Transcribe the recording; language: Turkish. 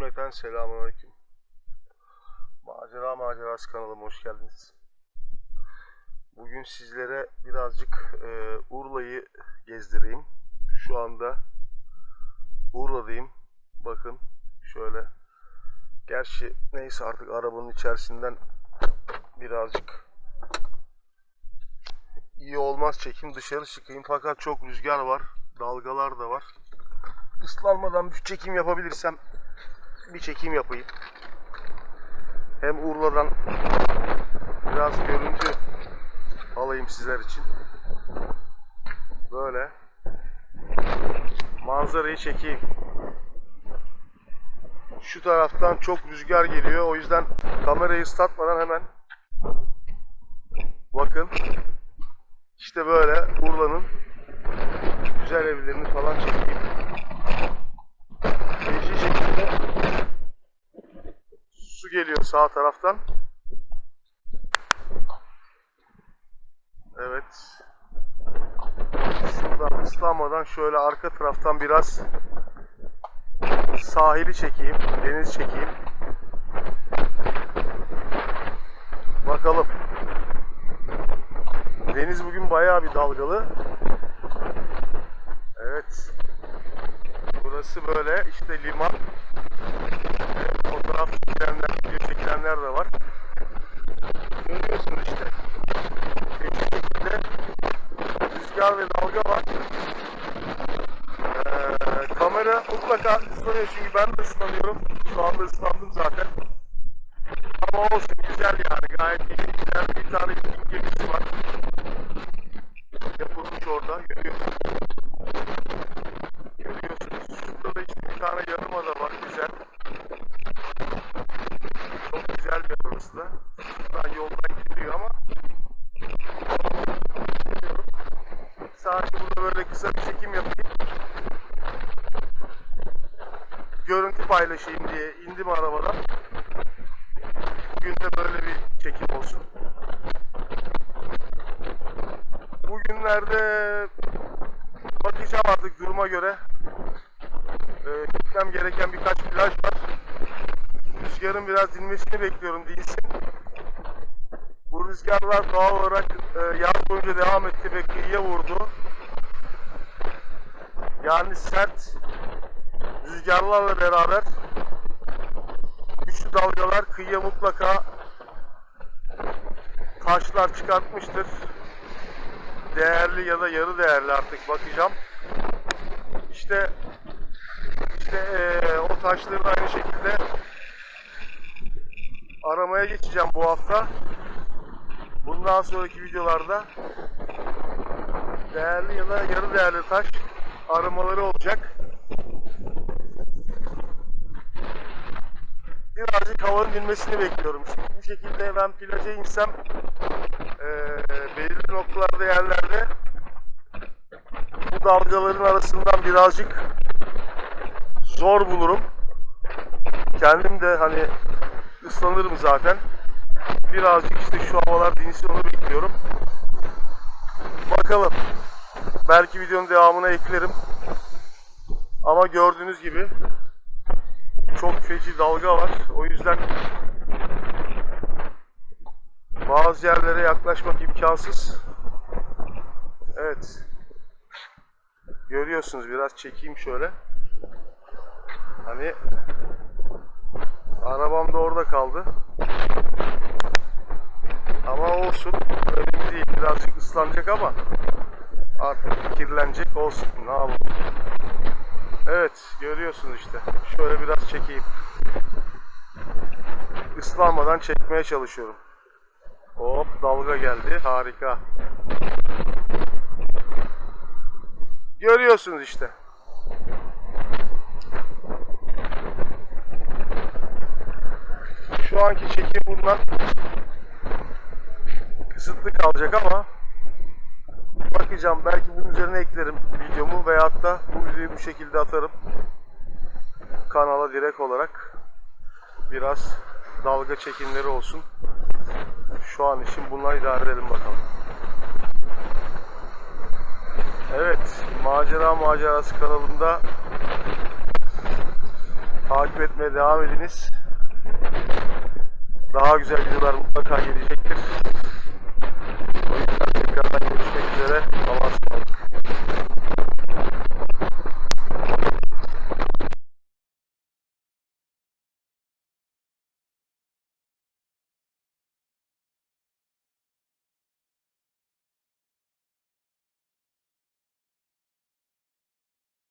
Cümleten selamünaleyküm. Macera Macerası kanalıma hoş geldiniz. Bugün sizlere birazcık e, Urla'yı gezdireyim. Şu anda Urla'dayım. Bakın şöyle. Gerçi neyse artık arabanın içerisinden birazcık iyi olmaz çekim dışarı çıkayım fakat çok rüzgar var. Dalgalar da var. Islanmadan bir çekim yapabilirsem bir çekim yapayım. Hem Urla'dan biraz görüntü alayım sizler için. Böyle manzarayı çekeyim. Şu taraftan çok rüzgar geliyor. O yüzden kamerayı ıslatmadan hemen bakın. İşte böyle Urla'nın güzel evlerini falan çekeyim. Feci şekilde su geliyor sağ taraftan. Evet. Şuradan ıslanmadan şöyle arka taraftan biraz sahili çekeyim, deniz çekeyim. Bakalım. Deniz bugün bayağı bir dalgalı. Evet. Burası böyle işte liman. Fotoğraf çekilenler, video çekilenler de var. Görüyorsunuz işte. Feci şekilde rüzgar ve dalga var. Ee, kamera mutlaka ıslanıyor çünkü ben de ıslanıyorum. Şu anda ıslandım zaten. Ama olsun güzel yani gayet iyi. Güzel bir tane Viking gemisi var. Yapılmış orada. Görüyorsunuz. Tane yarımada var güzel. Çok güzel bir orası da. Şuradan yoldan gidiliyor ama. Sadece burada böyle kısa bir çekim yapayım. Görüntü paylaşayım diye indim arabadan. Bugün de böyle bir çekim olsun. Bugünlerde bakacağım artık duruma göre. Ee, gitmem gereken birkaç plaj var. Rüzgarın biraz dinmesini bekliyorum dinsin. Bu rüzgarlar doğal olarak e, yaz boyunca devam etti ve kıyıya vurdu. Yani sert rüzgarlarla beraber güçlü dalgalar kıyıya mutlaka taşlar çıkartmıştır. Değerli ya da yarı değerli artık bakacağım. İşte işte eee, o taşları da aynı şekilde aramaya geçeceğim bu hafta. Bundan sonraki videolarda değerli ya da yarı değerli taş aramaları olacak. Birazcık havanın dinmesini bekliyorum. Çünkü bu şekilde ben plaja insem eee belirli noktalarda yerlerde bu dalgaların arasından birazcık zor bulurum. Kendim de hani ıslanırım zaten. Birazcık işte şu havalar dinsin onu bekliyorum. Bakalım. Belki videonun devamına eklerim. Ama gördüğünüz gibi çok feci dalga var. O yüzden bazı yerlere yaklaşmak imkansız. Evet. Görüyorsunuz biraz çekeyim şöyle. Hani arabam da orada kaldı. Ama olsun. Önemli değil. Birazcık ıslanacak ama artık kirlenecek olsun. Ne yapalım. Evet görüyorsunuz işte. Şöyle biraz çekeyim. Islanmadan çekmeye çalışıyorum. Hop dalga geldi. Harika. Görüyorsunuz işte. Şu anki çekim bundan kısıtlı kalacak ama bakacağım belki bunun üzerine eklerim videomu veyahut da bu videoyu bu şekilde atarım kanala direkt olarak biraz dalga çekimleri olsun. Şu an için bunlar idare edelim bakalım. Evet, Macera Macerası kanalında Takip etmeye devam ediniz. Daha güzel videolar mutlaka gelecektir.